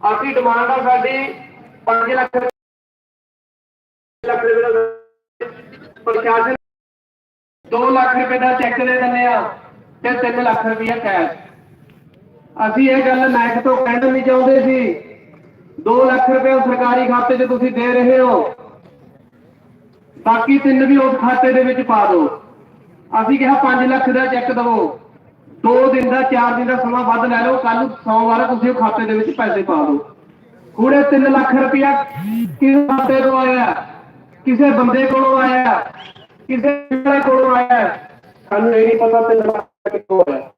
ਅਸੀਂ ਡਿਮਾਂਡ ਆ ਸਾਡੀ 5 ਲੱਖ ਲੱਖ ਰੁਪਏ ਦਾ ਪ੍ਰਸ਼ਾਸਨ 2 ਲੱਖ ਰੁਪਏ ਦਾ ਚੈੱਕ ਦੇ ਦਿੰਦੇ ਆ ਤੇ 3 ਲੱਖ ਰੁਪਏ ਕੈਸ਼ ਅਸੀਂ ਇਹ ਗੱਲ ਨਾਇਕ ਤੋਂ ਕਹਿਣ ਨਹੀਂ ਚਾਹੁੰਦੇ ਸੀ 2 ਲੱਖ ਰੁਪਏ ਸਰਕਾਰੀ ਖਾਤੇ 'ਚ ਤੁਸੀਂ ਦੇ ਰਹੇ ਹੋ। ਬਾਕੀ ਤਿੰਨ ਵੀ ਉਸ ਖਾਤੇ ਦੇ ਵਿੱਚ ਪਾ ਦਿਓ। ਅਸੀਂ ਕਿਹਾ 5 ਲੱਖ ਦਾ ਚੈੱਕ ਦਵੋ। 2 ਦਿਨ ਦਾ 4 ਦਿਨ ਦਾ ਸਮਾਂ ਵੱਧ ਲੈ ਲਓ। ਕੱਲ ਨੂੰ ਸੋਮਵਾਰ ਤੁਸੀਂ ਉਹ ਖਾਤੇ ਦੇ ਵਿੱਚ ਪੈਸੇ ਪਾ ਦਿਓ। ਹੁਣ ਇਹ 3 ਲੱਖ ਰੁਪਇਆ ਕਿਸ ਖਾਤੇ ਤੋਂ ਆਇਆ? ਕਿਸੇ ਬੰਦੇ ਕੋਲੋਂ ਆਇਆ? ਕਿਸੇ ਜਿਹੜੇ ਕੋਲੋਂ ਆਇਆ? ਸਾਨੂੰ ਇਹ ਨਹੀਂ ਪਤਾ 3 ਲੱਖ ਕਿੱਥੋਂ ਆਇਆ।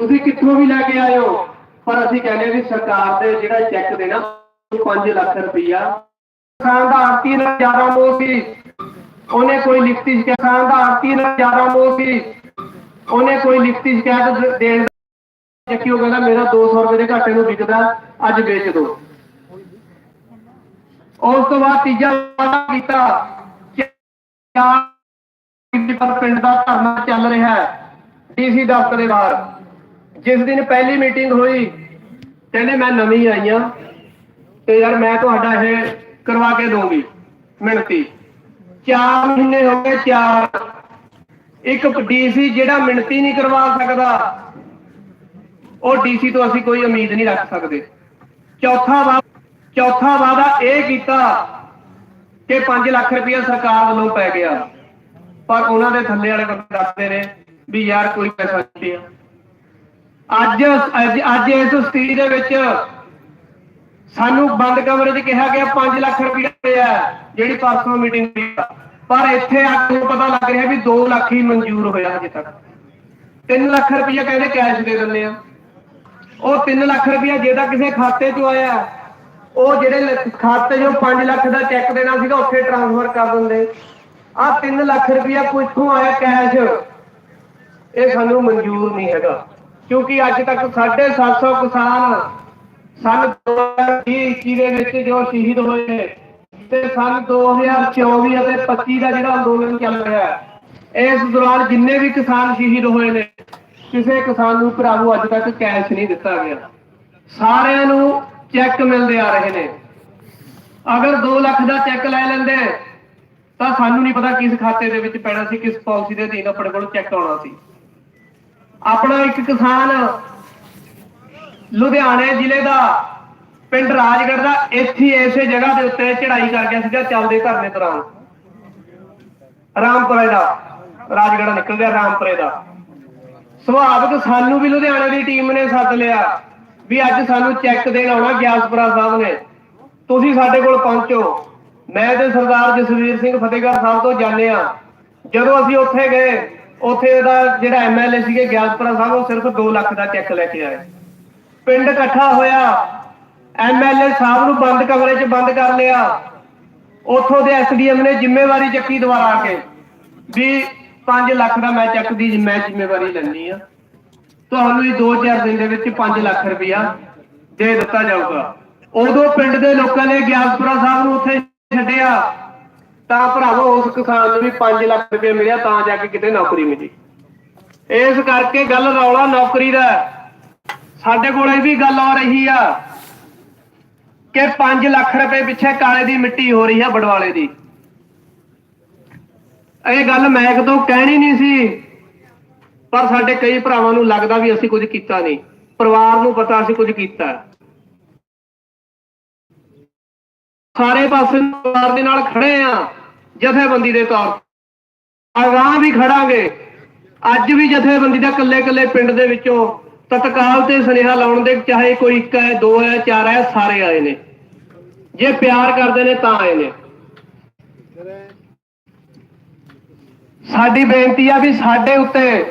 ਤੁਸੀਂ ਕਿੱਥੋਂ ਵੀ ਲੈ ਕੇ ਆਏ ਹੋ? ਪਰ ਅਸੀਂ ਕਹਿੰਦੇ ਵੀ ਸਰਕਾਰ ਦੇ ਜਿਹੜਾ ਚੈੱਕ ਦੇਣਾ ਉਹ 5 ਲੱਖ ਰੁਪਇਆ। ਕਿਸਾਨ ਦਾ ਆਰਤੀ ਨਾਲ ਜ਼ਿਆਦਾ ਮੋਹ ਸੀ। ਉਹਨੇ ਕੋਈ ਲਿਖਤੀ ਕਿਸਾਨ ਦਾ ਆਰਤੀ ਨਾਲ ਜ਼ਿਆਦਾ ਮੋਹ ਸੀ। ਉਹਨੇ ਕੋਈ ਲਿਖਤੀ ਸ਼ਿਕਾਇਤ ਦੇਣ ਦਾ ਚੱਕੀ ਉਹ ਕਹਿੰਦਾ ਮੇਰਾ 200 ਰੁਪਏ ਦੇ ਘਾਟੇ ਨੂੰ ਵਿਕਦਾ, ਅੱਜ ਵੇਚ ਦਿਓ ਉਸ ਤੋਂ ਬਾਅਦ ਤੀਜਾ ਵਾਅਦਾ ਕੀਤਾ ਚਾਰ ਪਿੰਡ ਦਾ ਧਰਨਾ ਚੱਲ ਰਿਹਾ ਹੈ, ਡੀਸੀ ਦਫ਼ਤਰ ਦੇ ਬਾਹਰ। ਜਿਸ ਦਿਨ ਪਹਿਲੀ ਮੀਟਿੰਗ ਹੋਈ, ਕਹਿੰਦੇ ਮੈਂ ਨਵੀਂ ਆਈ ਆ ਤੇ ਯਾਰ ਮੈਂ ਤੁਹਾਡਾ ਇਹ ਕਰਵਾ ਕੇ ਦਊਂਗੀ ਮਿਹਨਤੀ 4 ਮਹੀਨੇ ਹੋ ਗਏ, ਚਾਰ ਇੱਕ ਡੀਸੀ ਜਿਹੜਾ ਮਿਹਨਤੀ ਨਹੀਂ ਕਰਵਾ ਸਕਦਾ, ਉਹ ਡੀਸੀ ਤੋਂ ਅਸੀਂ ਕੋਈ ਉਮੀਦ ਨਹੀਂ ਰੱਖ ਸਕਦੇ। ਚੌਥਾ ਚੌਥਾ ਵਾਅਦਾ ਇਹ ਕੀਤਾ ਕਿ 5 ਲੱਖ ਰੁਪਇਆ ਸਰਕਾਰ ਵੱਲੋਂ ਪੈ ਗਿਆ। ਪਰ ਉਹਨਾਂ ਦੇ ਥੱਲੇ ਵਾਲੇ ਬੰਦੇ ਦੱਸਦੇ ਨੇ ਵੀ ਯਾਰ ਕੋਈ ਪੈਸਾ ਨਹੀਂ ਆ। ਅੱਜ ਅੱਜ ਇਸ ਸਥਿਤੀ ਦੇ ਵਿੱਚ ਸਾਨੂੰ ਬੰਦ ਕਮਰੇ 'ਚ ਕਿਹਾ ਗਿਆ 5 ਲੱਖ ਰੁਪਏ ਆ, ਜਿਹੜੀ ਪਰਸੋਂ ਮੀਟਿੰਗ ਹੋਈ ਪਰ ਇੱਥੇ ਆ ਕੇ ਪਤਾ ਲੱਗ ਰਿਹਾ ਵੀ 2 ਲੱਖ ਹੀ ਮਨਜ਼ੂਰ ਹੋਇਆ ਹਜੇ ਤੱਕ। 3 ਲੱਖ ਰੁਪਏ ਕਹਿੰਦੇ ਕੈਸ਼ ਦੇ ਦਿੰਦੇ ਆ। ਉਹ 3 ਲੱਖ ਰੁਪਏ ਜੇ ਕਿਸੇ ਖਾਤੇ 'ਚੋਂ ਆਇਆ, ਉਹ ਜਿਹੜੇ ਖਾਤੇ 'ਚੋਂ 5 ਲੱਖ ਦਾ ਚੈੱਕ ਦੇਣਾ ਸੀਗਾ, ਉੱਥੇ ਟ੍ਰਾਂਸਫਰ ਕਰ ਦਿੰਦੇ। ਆ 3 ਲੱਖ ਰੁਪਏ ਕਿੱਥੋਂ ਆਇਆ ਕੈਸ਼ ਇਹ ਸਾਨੂੰ ਮਨਜ਼ੂਰ ਨਹੀਂ ਹੈਗਾ। ਕਿਉਂਕਿ ਅੱਜ ਤੱਕ 750 ਕਿਸਾਨ, ਸਨ 2021 ਦੇ ਵਿੱਚ ਜੋ ਸ਼ਹੀਦ ਹੋਏ ਤੇ ਸਨ 2024 ਅਤੇ 25 ਦਾ ਜਿਹੜਾ ਅੰਦੋਲਨ ਚੱਲ ਰਿਹਾ ਹੈ, ਇਸ ਦੌਰਾਨ ਜਿੰਨੇ ਵੀ ਕਿਸਾਨ ਸ਼ਹੀਦ ਹੋਏ ਨੇ, ਕਿਸੇ ਕਿਸਾਨ ਨੂੰ ਭਰਾਵੋ ਅੱਜ ਤੱਕ ਕੈਸ਼ ਨਹੀਂ ਦਿੱਤਾ ਗਿਆ। ਸਾਰਿਆਂ ਨੂੰ ਚੈੱਕ ਮਿਲਦੇ ਆ ਰਹੇ ਨੇ। ਅਗਰ 2 ਲੱਖ ਦਾ ਚੈੱਕ ਲੈ ਲੈਂਦੇ, ਤਾਂ ਸਾਨੂੰ ਨਹੀਂ ਪਤਾ ਕਿਸ ਖਾਤੇ ਦੇ ਵਿੱਚ ਪੈਣਾ ਸੀ, ਕਿਸ ਪਾਲਿਸੀ ਦੇ ਅਧੀਨ ਆਪਣੇ ਕੋਲ ਚੈੱਕ ਆਉਣਾ ਸੀ। ਆਪਣਾ ਇੱਕ ਕਿਸਾਨ ਲੁਧਿਆਣੇ ਜ਼ਿਲ੍ਹੇ ਦਾ ਪਿੰਡ ਰਾਜਗੜ੍ਹ ਦਾ ਇੱਥੇ ਹੀ ਇਸੇ ਜਗ੍ਹਾ ਦੇ ਉੱਤੇ ਚੜ੍ਹਾਈ ਕਰ ਗਿਆ ਸੀਗਾ ਚੱਲਦੇ ਧਰਨੇ ਦੌਰਾਨ। ਰਾਮਪੁਰੇ ਦਾ, ਰਾਜਗੜ੍ਹ ਨਿਕਲ ਗਿਆ ਰਾਮਪੁਰੇ ਦਾ। ਸੁਭਾਵਿਕ ਸਾਨੂੰ ਵੀ ਲੁਧਿਆਣੇ ਦੀ ਟੀਮ ਨੇ ਸੱਦ ਲਿਆ ਵੀ ਅੱਜ ਸਾਨੂੰ ਚੈੱਕ ਦੇਣ ਆਉਣਾ ਗਿਆਸਪੁਰਾ ਸਾਹਿਬ ਨੇ। ਤੁਸੀਂ ਸਾਡੇ ਕੋਲ ਪਹੁੰਚੋ। ਮੈਂ ਤੇ ਸਰਦਾਰ ਜਸਵੀਰ ਸਿੰਘ ਫਤਿਹਗੜ੍ਹ ਸਾਹਿਬ ਤੋਂ ਜਾਣੇ ਆ ਜਦੋਂ ਅਸੀਂ ਉੱਥੇ ਗਏ, ਉੱਥੇ ਦਾ ਜਿਹੜਾ ਐਮਐਲਏ ਸੀਗੇ ਗਿਆਸਪੁਰਾ ਸਾਹਿਬ, ਉਹ ਸਿਰਫ 2 ਲੱਖ ਦਾ ਚੈੱਕ ਲੈ ਕੇ ਆਏ। ਪਿੰਡ ਇਕੱਠਾ ਹੋਇਆ। ਐਮਐਲਏ ਸਾਹਿਬ ਨੂੰ ਬੰਦ ਕਮਰੇ 'ਚ ਬੰਦ ਕਰ ਲਿਆ। ਉੱਥੋਂ ਦੇ ਐਸਡੀਐਮ ਨੇ ਜ਼ਿੰਮੇਵਾਰੀ ਚੱਕੀ ਦੁਬਾਰਾ ਆ ਕੇ। ਵੀ 5 ਲੱਖ ਦਾ ਮੈਂ ਚੱਕ ਦੀ, ਮੈਂ ਜ਼ਿੰਮੇਵਾਰੀ ਲੈਣੀ ਆ। ਤੁਹਾਨੂੰ ਇਹ 2-4 ਦਿਨ ਦੇ ਵਿੱਚ 5 ਲੱਖ ਰੁਪਇਆ ਦੇ ਦਿੱਤਾ ਜਾਊਗਾ। ਉਦੋਂ ਪਿੰਡ ਦੇ ਲੋਕਾਂ ਨੇ ਗਿਆਸਪੁਰਾ ਸਾਹਿਬ ਨੂੰ ਉੱਥੇ ਛੱਡਿਆ। ਤਾਂ ਭਰਾਵੋ, ਉਸ ਕਿਸਾਨ ਨੂੰ ਵੀ 5 ਲੱਖ ਰੁਪਏ ਮਿਲਿਆ, ਤਾਂ ਜਾ ਕੇ ਕਿਤੇ ਨੌਕਰੀ ਮਿਲੀ। ਇਸ ਕਰਕੇ ਗੱਲ ਰੌਲਾ ਨੌਕਰੀ ਦਾ ਸਾਡੇ ਕੋਲ ਇਹ ਵੀ ਗੱਲ ਆ ਰਹੀ ਆ। ਕਿ 5 ਲੱਖ ਰੁਪਏ ਪਿੱਛੇ ਕਾਲੇ ਦੀ ਮਿੱਟੀ ਹੋ ਰਹੀ ਹੈ ਬੜਵਾਲੇ ਦੀ। ਇਹ ਗੱਲ ਮੈਂ ਕਦੋਂ ਕਹਿਣੀ ਨਹੀਂ ਸੀ, ਪਰ ਸਾਡੇ ਕਈ ਭਰਾਵਾਂ ਨੂੰ ਲੱਗਦਾ ਵੀ ਅਸੀਂ ਕੁਝ ਕੀਤਾ ਨਹੀਂ। ਪਰਿਵਾਰ ਨੂੰ ਪਤਾ ਅਸੀਂ ਕੁਝ ਕੀਤਾ। ਸਾਰੇ ਪਾਸੇ ਪਰਿਵਾਰ ਦੇ ਨਾਲ ਖੜੇ ਆ, ਜਥੇਬੰਦੀ ਦੇ ਤੌਰ ਤੇ। ਵੀ ਖੜਾਂਗੇ। ਅੱਜ ਵੀ ਜਥੇਬੰਦੀ ਦਾ ਕੱਲੇ ਕੱਲੇ ਪਿੰਡ ਦੇ ਵਿੱਚੋਂ ਤਤਕਾਲ ਤੇ ਸੁਨੇਹਾ ਲਾਉਣ ਦੇ ਚਾਹੇ ਕੋਈ ਇੱਕ ਹੈ, ਦੋ ਹੈ, ਚਾਰ ਹੈ, ਸਾਰੇ ਆਏ ਨੇ। ਜੇ ਪਿਆਰ ਕਰਦੇ ਨੇ ਤਾਂ ਆਏ ਨੇ। ਸਾਡੀ ਬੇਨਤੀ ਆ ਵੀ ਸਾਡੇ ਉੱਤੇ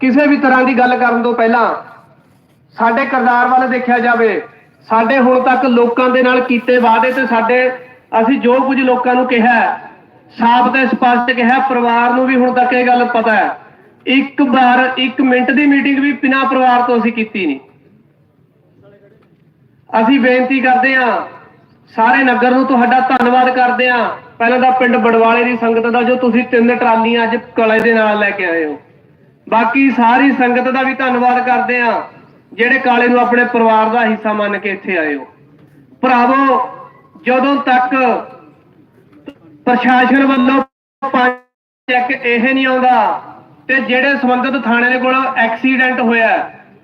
ਕਿਸੇ ਵੀ ਤਰ੍ਹਾਂ ਦੀ ਗੱਲ ਕਰਨ ਤੋਂ ਪਹਿਲਾਂ ਸਾਡੇ ਕਰਦਾਰ ਵੱਲ ਦੇਖਿਆ ਜਾਵੇ, ਸਾਡੇ ਹੁਣ ਤੱਕ ਲੋਕਾਂ ਦੇ ਨਾਲ ਕੀਤੇ ਵਾਅਦੇ ਤੇ ਸਾਡੇ, ਅਸੀਂ ਜੋ ਕੁਝ ਲੋਕਾਂ ਨੂੰ ਕਿਹਾ ਸਾਫ਼ ਤੇ ਸਪਸ਼ਟ ਕਿਹਾ, ਪਰਿਵਾਰ ਨੂੰ ਵੀ ਹੁਣ ਤੱਕ ਇਹ ਗੱਲ ਪਤਾ ਹੈ। ਇੱਕ ਵਾਰ, ਇੱਕ ਮਿੰਟ ਦੀ ਮੀਟਿੰਗ ਵੀ ਬਿਨਾਂ ਪਰਿਵਾਰ ਤੋਂ ਅਸੀਂ ਕੀਤੀ ਨਹੀਂ। ਅਸੀਂ ਬੇਨਤੀ ਕਰਦੇ ਹਾਂ ਸਾਰੇ ਨਗਰ ਨੂੰ ਤੁਹਾਡਾ ਧੰਨਵਾਦ ਕਰਦੇ ਹਾਂ। ਪਹਿਲਾਂ ਤਾਂ ਪਿੰਡ ਬੜਵਾਲੇ ਦੀ ਸੰਗਤ ਦਾ ਜੋ ਤੁਸੀਂ ਤਿੰਨ ਟਰਾਲੀਆਂ ਅੱਜ ਕਲੇ ਦੇ ਨਾਲ ਲੈ ਕੇ ਆਏ ਹੋ। ਬਾਕੀ ਸਾਰੀ ਸੰਗਤ ਦਾ ਵੀ ਧੰਨਵਾਦ ਕਰਦੇ ਹਾਂ, ਜਿਹੜੇ ਕਾਲੇ ਨੂੰ ਆਪਣੇ ਪਰਿਵਾਰ ਦਾ ਹਿੱਸਾ ਮੰਨ ਕੇ ਇੱਥੇ ਆਏ ਹੋ। ਭਰਾਵੋ, ਜਦੋਂ ਤੱਕ ਪ੍ਰਸ਼ਾਸਨ ਵੱਲੋਂ ਚੈੱਕ ਇਹ ਨਹੀਂ ਆਉਂਦਾ ਤੇ ਜਿਹੜੇ ਸੰਬੰਧਿਤ ਥਾਣੇ ਦੇ ਕੋਲ ਐਕਸੀਡੈਂਟ ਹੋਇਆ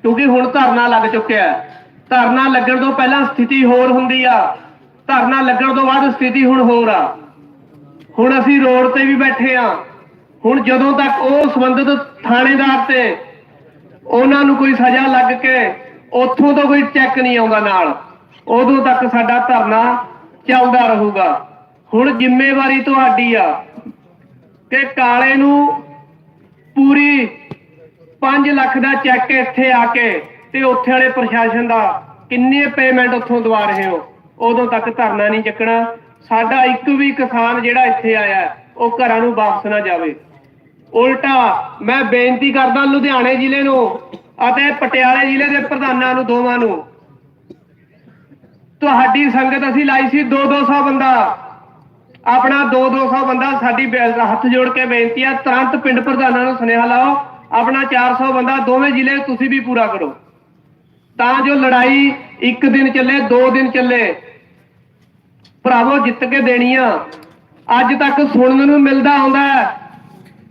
ਕਿਉਂਕਿ ਹੁਣ ਧਰਨਾ ਲੱਗ ਚੁੱਕਿਆ ਧਰਨਾ ਲੱਗਣ ਤੋਂ ਪਹਿਲਾਂ ਸਥਿਤੀ ਹੋਰ ਹੁੰਦੀ ਆ। ਧਰਨਾ ਲੱਗਣ ਤੋਂ ਬਾਅਦ ਸਥਿਤੀ ਹੁਣ ਹੋਰ ਆ। ਹੁਣ ਅਸੀਂ ਰੋਡ ਤੇ ਵੀ ਬੈਠੇ ਆ। ਹੁਣ ਜਦੋਂ ਤੱਕ ਉਹ ਸੰਬੰਧਿਤ ਥਾਣੇਦਾਰ ਤੇ ਉਹਨਾਂ ਨੂੰ ਕੋਈ ਸਜ਼ਾ ਲੱਗ ਕੇ ਉੱਥੋਂ ਤੋਂ ਕੋਈ ਚੈੱਕ ਨਹੀਂ ਆਉਂਦਾ ਨਾਲ, ਉਦੋਂ ਤੱਕ ਸਾਡਾ ਧਰਨਾ ਚੱਲਦਾ ਰਹੂਗਾ। ਹੁਣ ਜ਼ਿੰਮੇਵਾਰੀ ਤੁਹਾਡੀ ਆ ਕਿ ਕਾਲੇ ਨੂੰ ਪੂਰੀ 5 ਲੱਖ ਦਾ ਚੈੱਕ ਇੱਥੇ ਆ ਕੇ ਤੇ ਉੱਥੇ ਵਾਲੇ ਪ੍ਰਸ਼ਾਸਨ ਦਾ ਕਿੰਨੇ ਪੇਮੈਂਟ ਉੱਥੋਂ ਦਵਾ ਰਹੇ ਹੋ? ਉਦੋਂ ਤੱਕ ਧਰਨਾ ਨਹੀਂ ਚੱਕਣਾ। ਸਾਡਾ ਇੱਕ ਵੀ ਕਿਸਾਨ ਜਿਹੜਾ ਇੱਥੇ ਆਇਆ, ਉਹ ਘਰਾਂ ਨੂੰ ਵਾਪਸ ਨਾ ਜਾਵੇ। ਉਲਟਾ ਮੈਂ ਬੇਨਤੀ ਕਰਦਾ ਲੁਧਿਆਣੇ ਜ਼ਿਲ੍ਹੇ ਨੂੰ ਅਤੇ ਪਟਿਆਲੇ ਜ਼ਿਲ੍ਹੇ ਦੇ ਪ੍ਰਧਾਨਾਂ ਨੂੰ, ਦੋਵਾਂ ਨੂੰ। ਤੁਹਾਡੀ ਸੰਗਤ ਅਸੀਂ ਲਾਈ ਸੀ 2-200 ਬੰਦਾ। ਆਪਣਾ 2-200 ਬੰਦਾ ਸਾਡੀ ਹੱਥ ਜੋੜ ਕੇ ਬੇਨਤੀ ਆ, ਤੁਰੰਤ ਪਿੰਡ ਪ੍ਰਧਾਨਾਂ ਨੂੰ ਸੁਨੇਹਾ ਲਾਓ, ਆਪਣਾ 400 ਬੰਦਾ ਦੋਵੇਂ ਜ਼ਿਲ੍ਹੇ ਤੁਸੀਂ ਵੀ ਪੂਰਾ ਕਰੋ। ਤਾਂ ਜੋ ਲੜਾਈ ਇੱਕ ਦਿਨ ਚੱਲੇ, ਦੋ ਦਿਨ ਚੱਲੇ। ਭਰਾਵੋ, ਜਿੱਤ ਕੇ ਦੇਣੀ ਆ ਅੱਜ ਤੱਕ ਸੁਣਨ ਨੂੰ ਮਿਲਦਾ ਆਉਂਦਾ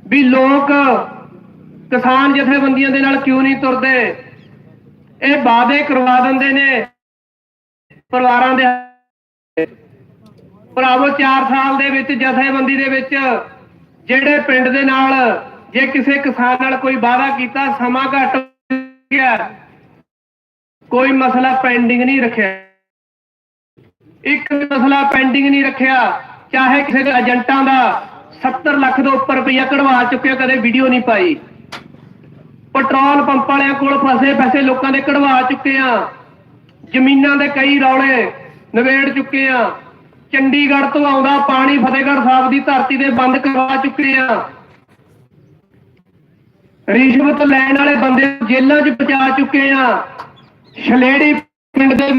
ਵੀ ਲੋਕ ਕਿਸਾਨ ਜਥੇਬੰਦੀਆਂ ਦੇ ਨਾਲ ਕਿਉਂ ਨਹੀਂ ਤੁਰਦੇ। ਇਹ ਵਾਅਦੇ ਕਰਵਾ ਦਿੰਦੇ ਨੇ ਪਰਿਵਾਰਾਂ ਦੇ ਭਰਾਵੋ 4 ਸਾਲ ਦੇ ਵਿੱਚ, ਜਥੇਬੰਦੀ ਦੇ ਵਿੱਚ ਜਿਹੜੇ ਪਿੰਡ ਦੇ ਨਾਲ, ਜੇ ਕਿਸੇ ਕਿਸਾਨ ਨਾਲ ਕੋਈ ਵਾਅਦਾ ਕੀਤਾ, ਸਮਾਂ ਘੱਟ ਗਿਆ। ਕੋਈ ਮਸਲਾ ਪੈਂਡਿੰਗ ਨਹੀਂ ਰੱਖਿਆ। ਇੱਕ ਮਸਲਾ ਪੈਂਡਿੰਗ ਨਹੀਂ ਰੱਖਿਆ। ਚਾਹੇ ਕਿਸੇ ਦੇ ਏਜੰਟਾਂ ਦਾ 70 ਲੱਖ ਤੋਂ ਉੱਪਰ ਰੁਪਈਆ ਕਢਵਾ ਚੁੱਕਿਆ ਕਦੇ ਵੀਡੀਓ ਨਹੀਂ ਪਾਈ। ਪੈਟਰੋਲ ਪੰਪ ਵਾਲਿਆਂ ਕੋਲ ਫਸੇ ਪੈਸੇ ਲੋਕਾਂ ਦੇ ਕਢਵਾ ਚੁੱਕੇ ਆ। ਜ਼ਮੀਨਾਂ ਦੇ ਕਈ ਰੌਲੇ ਨਵੇੜ ਚੁੱਕੇ ਆ। ਚੰਡੀਗੜ੍ਹ ਤੋਂ ਆਉਂਦਾ ਪਾਣੀ ਫਤਿਹਗੜ੍ਹ ਸਾਹਿਬ ਦੀ ਧਰਤੀ ਤੇ ਬੰਦ ਕਰਵਾ ਚੁੱਕੇ ਆ। ਰਿਸ਼ਵਤ ਲੈਣ ਵਾਲੇ ਬੰਦੇ ਜੇਲ੍ਹਾਂ 'ਚ ਪਹੁੰਚਾ ਚੁੱਕੇ ਆ। ਛਲੇੜੀ ਪਿੰਡ ਦੇ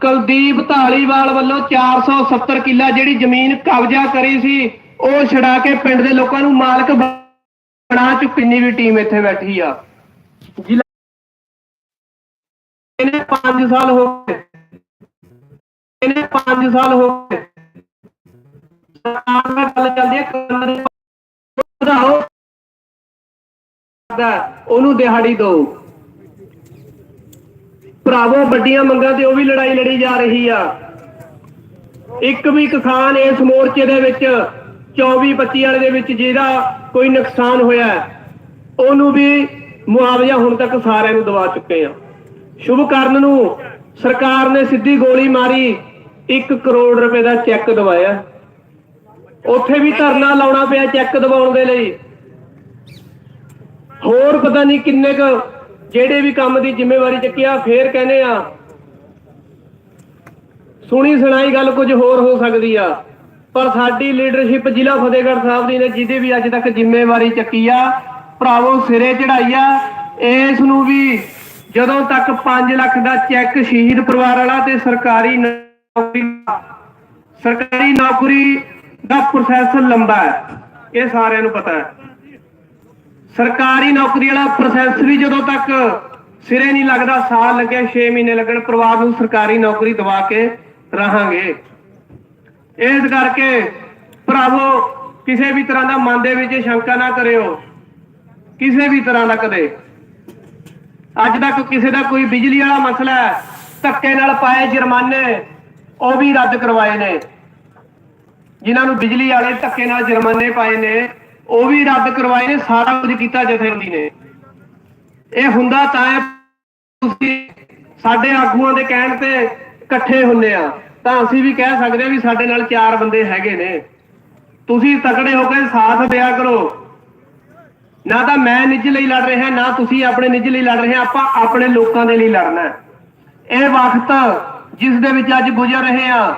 ਕੁਲਦੀਪ ਧਾਲੀਵਾਲ ਵੱਲੋਂ 470 ਕਿੱਲਾ ਜਿਹੜੀ ਜ਼ਮੀਨ ਕਬਜ਼ਾ ਕਰੀ ਸੀ, ਉਹ ਛਡਾ ਕੇ ਪਿੰਡ ਦੇ ਲੋਕਾਂ ਨੂੰ ਮਾਲਕ ਬਣਾ ਚੁੱਕੀ ਵੀ ਟੀਮ ਇੱਥੇ ਬੈਠੀ ਆ। ਇਹਨੇ 5 ਸਾਲ ਹੋ ਗਏ। ਇਹਨੇ 5 ਸਾਲ ਹੋ ਗਏ। ਸਰਕਾਰ ਨਾਲ ਗੱਲ ਚੱਲਦੀ ਹੈ ਕਰਨ ਦੇ ਵਧਾਓ ਉਹਨੂੰ ਦਿਹਾੜੀ ਦਿਓ। ਭਰਾਵੋ, ਵੱਡੀਆਂ ਮੰਗਾਂ ਤੇ ਉਹ ਵੀ ਲੜਾਈ ਲੜੀ ਜਾ ਰਹੀ ਆ। ਇੱਕ ਵੀ ਕਿਸਾਨ ਇਸ ਮੋਰਚੇ ਦੇ ਵਿੱਚ 24 25 ਵਾਲੇ ਦੇ ਵਿੱਚ ਜਿਹਦਾ ਕੋਈ ਨੁਕਸਾਨ ਹੋਇਆ ਉਹਨੂੰ ਵੀ ਮੁਆਵਜ਼ਾ ਹੁਣ ਤੱਕ ਸਾਰਿਆਂ ਨੂੰ ਦਵਾ ਚੁੱਕੇ ਆ ਸ਼ੁਭ ਕਰਨ ਨੂੰ ਸਰਕਾਰ ਨੇ ਸਿੱਧੀ ਗੋਲੀ ਮਾਰੀ 1 ਕਰੋੜ ਰੁਪਏ ਦਾ ਚੈੱਕ ਦਵਾਇਆ। ਉੱਥੇ ਵੀ ਧਰਨਾ ਲਾਉਣਾ ਪਿਆ ਚੈੱਕ ਦਵਾਉਣ ਦੇ ਲਈ। ਹੋਰ ਪਤਾ ਨਹੀਂ ਕਿੰਨੇ ਕੁ ਜਿਹੜੇ ਵੀ ਕੰਮ ਦੀ ਜ਼ਿੰਮੇਵਾਰੀ ਚੱਕਿਆ ਫੇਰ ਕਹਿੰਦੇ ਆ, ਸੁਣੀ ਸੁਣਾਈ ਗੱਲ ਕੁਝ ਹੋਰ ਹੋ ਸਕਦੀ ਆ। ਪਰ ਸਾਡੀ ਲੀਡਰਸ਼ਿਪ ਜ਼ਿਲ੍ਹਾ ਫਤਿਹਗੜ੍ਹ ਸਾਹਿਬ ਦੀ ਨੇ, ਜਿਹਦੀ ਵੀ ਅੱਜ ਤੱਕ ਜ਼ਿੰਮੇਵਾਰੀ ਚੱਕੀ ਆ, ਭਰਾਵੋ ਸਿਰੇ ਚੜਾਈ ਆ। ਇਸ ਨੂੰ ਵੀ ਜਦੋਂ ਤੱਕ 5 ਲੱਖ ਦਾ ਚੈੱਕ ਸ਼ਹੀਦ ਪਰਿਵਾਰ ਵਾਲਾ ਤੇ ਸਰਕਾਰੀ ਨੌਕਰੀ ਸਰਕਾਰੀ ਨੌਕਰੀ ਦਾ ਪ੍ਰੋਸੈਸ ਲੰਬਾ ਹੈ, ਇਹ ਸਾਰਿਆਂ ਨੂੰ ਪਤਾ ਹੈ। ਸਰਕਾਰੀ ਨੌਕਰੀ ਵਾਲਾ ਪ੍ਰੋਸੈਸ ਵੀ ਜਦੋਂ ਤੱਕ ਸਿਰੇ ਨਹੀਂ ਲੱਗਦਾ, ਸਾਲ ਲੱਗਿਆ 6 ਮਹੀਨੇ ਲੱਗਣ, ਪਰਿਵਾਰ ਨੂੰ ਸਰਕਾਰੀ ਨੌਕਰੀ ਦਵਾ ਕੇ ਰਹਾਂਗੇ। ਇਸ ਕਰਕੇ ਭਰਾਵੋ, ਕਿਸੇ ਵੀ ਤਰ੍ਹਾਂ ਦਾ ਮਨ ਦੇ ਵਿੱਚ ਸ਼ੰਕਾ ਨਾ ਕਰਿਓ। ਕਿਸੇ ਵੀ ਤਰ੍ਹਾਂ ਦਾ ਕਦੇ। ਅੱਜ ਤੱਕ ਕਿਸੇ ਦਾ ਕੋਈ ਬਿਜਲੀ ਵਾਲਾ ਮਸਲਾ ਹੈ, ਧੱਕੇ ਨਾਲ ਪਾਏ ਜੁਰਮਾਨੇ, ਉਹ ਵੀ ਰੱਦ ਕਰਵਾਏ ਨੇ। ਜਿਨ੍ਹਾਂ ਨੂੰ ਬਿਜਲੀ ਵਾਲੇ ਧੱਕੇ ਨਾਲ ਜੁਰਮਾਨੇ ਪਾਏ ਨੇ ਉਹ ਵੀ ਰੱਦ ਕਰਵਾਏ ਨੇ, ਸਾਰਾ ਕੁਝ ਕੀਤਾ ਜਥੇਬੰਦੀ ਨੇ। ਇਹ ਹੁੰਦਾ ਤਾਂ ਤੁਸੀਂ ਸਾਡੇ ਆਗੂਆਂ ਦੇ ਕਹਿਣ ਤੇ ਇਕੱਠੇ ਹੁੰਨੇ ਆ, ਤਾਂ ਅਸੀਂ ਵੀ ਕਹਿ ਸਕਦੇ ਹਾਂ ਵੀ ਸਾਡੇ ਨਾਲ ਚਾਰ ਬੰਦੇ ਹੈਗੇ ਨੇ। ਤੁਸੀਂ ਤਕੜੇ ਹੋ ਕੇ ਸਾਥ ਦਿਆ ਕਰੋ। ਨਾ ਤਾਂ ਮੈਂ ਨਿੱਜ ਲਈ ਲੜ ਰਿਹਾ, ਨਾ ਤੁਸੀਂ ਆਪਣੇ ਨਿੱਜ ਲਈ ਲੜ ਰਹੇ ਆਪਾਂ ਆਪਣੇ ਲੋਕਾਂ ਦੇ ਲਈ ਲੜਨਾ ਇਹ ਵਕਤ ਜਿਸ ਦੇ ਵਿੱਚ ਅੱਜ ਗੁਜ਼ਰ ਰਹੇ ਆ,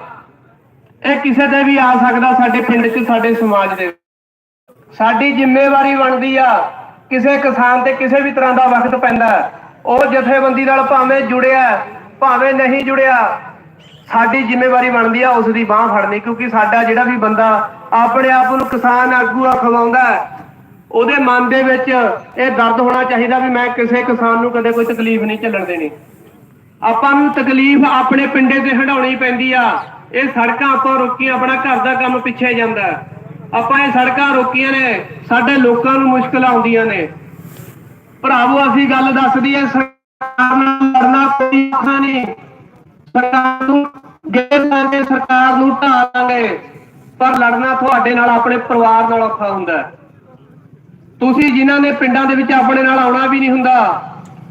ਇਹ ਕਿਸੇ ਤੇ ਵੀ ਆ ਸਕਦਾ ਸਾਡੇ ਪਿੰਡ 'ਚ, ਸਾਡੇ ਸਮਾਜ ਦੇ ਸਾਡੀ ਜ਼ਿੰਮੇਵਾਰੀ ਬਣਦੀ ਆ। ਕਿਸੇ ਕਿਸਾਨ ਤੇ ਕਿਸੇ ਵੀ ਤਰ੍ਹਾਂ ਦਾ ਵਕਤ ਪੈਂਦਾ ਉਹ ਜਥੇਬੰਦੀ ਨਾਲ ਭਾਵੇਂ ਜੁੜਿਆ ਭਾਵੇਂ ਨਹੀਂ ਜੁੜਿਆ ਸਾਡੀ ਜ਼ਿੰਮੇਵਾਰੀ ਬਣਦੀ ਆ ਉਸ ਦੀ ਬਾਹ ਫੜਨੀ ਕਿਉਂਕਿ ਸਾਡਾ ਜਿਹੜਾ ਵੀ ਬੰਦਾ ਆਪਣੇ ਆਪ ਨੂੰ ਕਿਸਾਨ ਆਗੂ ਅਖਵਾਉਂਦਾ ਹੈ, ਉਹਦੇ ਮਨ ਦੇ ਵਿੱਚ ਇਹ ਦਰਦ ਹੋਣਾ ਚਾਹੀਦਾ ਵੀ ਮੈਂ ਕਿਸੇ ਕਿਸਾਨ ਨੂੰ ਕਦੇ ਕੋਈ ਤਕਲੀਫ ਨਹੀਂ ਝੱਲਣ ਦੇਣੀ। ਆਪਾਂ ਨੂੰ ਤਕਲੀਫ ਆਪਣੇ ਪਿੰਡੇ ਤੇ ਹਟਾਉਣੀ ਪੈਂਦੀ ਆ। ਇਹ ਸੜਕਾਂ ਆਪਾਂ ਰੋਕੀਆਂ ਆਪਣਾ ਘਰ ਦਾ ਕੰਮ ਪਿੱਛੇ ਜਾਂਦਾ ਆਪਾਂ ਇਹ ਸੜਕਾਂ ਰੋਕੀਆਂ ਨੇ, ਸਾਡੇ ਲੋਕਾਂ ਨੂੰ ਮੁਸ਼ਕਲ ਆਉਂਦੀਆਂ ਨੇ। ਭਰਾਵੋ, ਅਸੀਂ ਗੱਲ ਦੱਸਦੀ ਹੈ ਸਰਕਾਰ ਨਾਲ ਲੜਨਾ ਕੋਈ ਔਖਾ ਨਹੀਂ। ਸਰਕਾਰ ਨੂੰ ਗੇਰ ਲਾਂਗੇ, ਸਰਕਾਰ ਨੂੰ ਢਾਹ ਲਾਂਗੇ, ਪਰ ਲੜਨਾ ਤੁਹਾਡੇ ਨਾਲ, ਆਪਣੇ ਪਰਿਵਾਰ ਨਾਲ ਔਖਾ ਹੁੰਦਾ ਤੁਸੀਂ ਜਿਨ੍ਹਾਂ ਨੇ ਪਿੰਡਾਂ ਦੇ ਵਿੱਚ ਆਪਣੇ ਨਾਲ ਆਉਣਾ ਵੀ ਨਹੀਂ ਹੁੰਦਾ,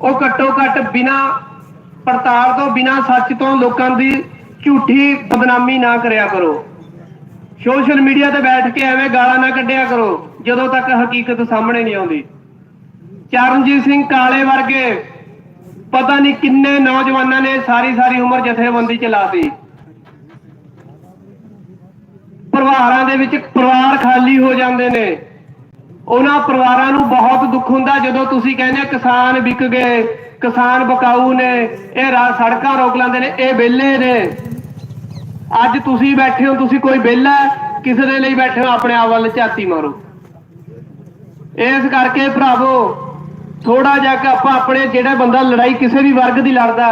ਉਹ ਘੱਟੋ ਘੱਟ ਬਿਨਾ ਪੜਤਾਲ ਤੋਂ, ਬਿਨਾ ਸੱਚ ਤੋਂ ਲੋਕਾਂ ਦੀ ਝੂਠੀ ਬਦਨਾਮੀ ਨਾ ਕਰਿਆ ਕਰੋ। ਸੋਸ਼ਲ ਮੀਡੀਆ ਤੇ ਬੈਠ ਕੇ ਐਵੇਂ ਗਾਲਾਂ ਨਾ ਕੱਢਿਆ ਕਰੋ, ਜਦੋਂ ਤੱਕ ਹਕੀਕਤ ਸਾਹਮਣੇ ਨਹੀਂ ਆਉਂਦੀ। ਚਰਨਜੀਤ ਸਿੰਘ ਕਾਲੇ ਵਰਗੇ, ਪਤਾ ਨਹੀਂ ਕਿੰਨੇ ਨੌਜਵਾਨਾਂ ਨੇ ਸਾਰੀ ਸਾਰੀ ਉਮਰ ਜਥੇਬੰਦੀ ਚਲਾਤੀ ਪਰਿਵਾਰਾਂ ਦੇ ਵਿੱਚ ਪਰਿਵਾਰ ਖਾਲੀ ਹੋ ਜਾਂਦੇ ਨੇ। ਉਹਨਾਂ ਪਰਿਵਾਰਾਂ ਨੂੰ ਬਹੁਤ ਦੁੱਖ ਹੁੰਦਾ ਜਦੋਂ ਤੁਸੀਂ ਕਹਿੰਦੇ ਕਿਸਾਨ ਵਿਕ ਗਏ, ਕਿਸਾਨ ਬਕਾਊ ਨੇ, ਇਹ ਰਾਹ ਸੜਕਾਂ ਰੋਕ ਲੈਂਦੇ ਨੇ, ਇਹ ਵਿਹਲੇ ਨੇ। ਅੱਜ ਤੁਸੀਂ ਬੈਠੇ ਹੋ, ਤੁਸੀਂ ਕੋਈ ਵਿਹਲਾ ਕਿਸੇ ਦੇ ਲਈ ਬੈਠੇ ਹੋ, ਆਪਣੇ ਆਪ ਵੱਲ ਝਾਤੀ ਮਾਰੋ। ਇਸ ਕਰਕੇ ਭਰਾਵੋ ਥੋੜਾ ਜਿਹਾ ਕਿ ਆਪਾਂ ਆਪਣੇ ਜਿਹੜਾ ਬੰਦਾ ਲੜਾਈ ਕਿਸੇ ਵੀ ਵਰਗ ਦੀ ਲੜਦਾ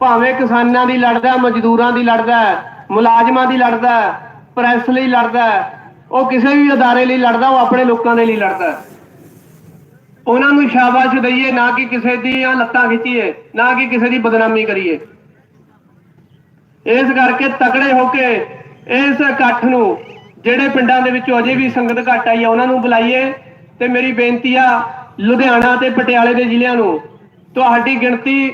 ਭਾਵੇਂ ਕਿਸਾਨਾਂ ਦੀ ਲੜਦਾ ਮਜ਼ਦੂਰਾਂ ਦੀ ਲੜਦਾ ਮੁਲਾਜ਼ਮਾਂ ਦੀ ਲੜਦਾ ਪ੍ਰੈਸ ਲਈ ਲੜਦਾ ਉਹ ਕਿਸੇ ਵੀ ਅਦਾਰੇ ਲਈ ਲੜਦਾ, ਉਹ ਆਪਣੇ ਲੋਕਾਂ ਦੇ ਲਈ ਲੜਦਾ ਉਹਨਾਂ ਨੂੰ ਸ਼ਾਬਾਸ਼ ਦਈਏ, ਨਾ ਕਿ ਕਿਸੇ ਦੀਆਂ ਲੱਤਾਂ ਖਿੱਚੀਏ, ਨਾ ਕਿ ਕਿਸੇ ਦੀ ਬਦਨਾਮੀ ਕਰੀਏ। ਇਸ ਕਰਕੇ ਤਕੜੇ ਹੋ ਕੇ ਇਸ ਇਕੱਠ ਨੂੰ, ਜਿਹੜੇ ਪਿੰਡਾਂ ਦੇ ਵਿੱਚੋਂ ਅਜੇ ਵੀ ਸੰਗਤ ਘੱਟ ਆਈ ਆ, ਉਹਨਾਂ ਨੂੰ ਬੁਲਾਈਏ। ਤੇ ਮੇਰੀ ਬੇਨਤੀ ਆ, ਲੁਧਿਆਣਾ ਤੇ ਪਟਿਆਲੇ ਦੇ ਜ਼ਿਲ੍ਹਿਆਂ ਨੂੰ, ਤੁਹਾਡੀ ਗਿਣਤੀ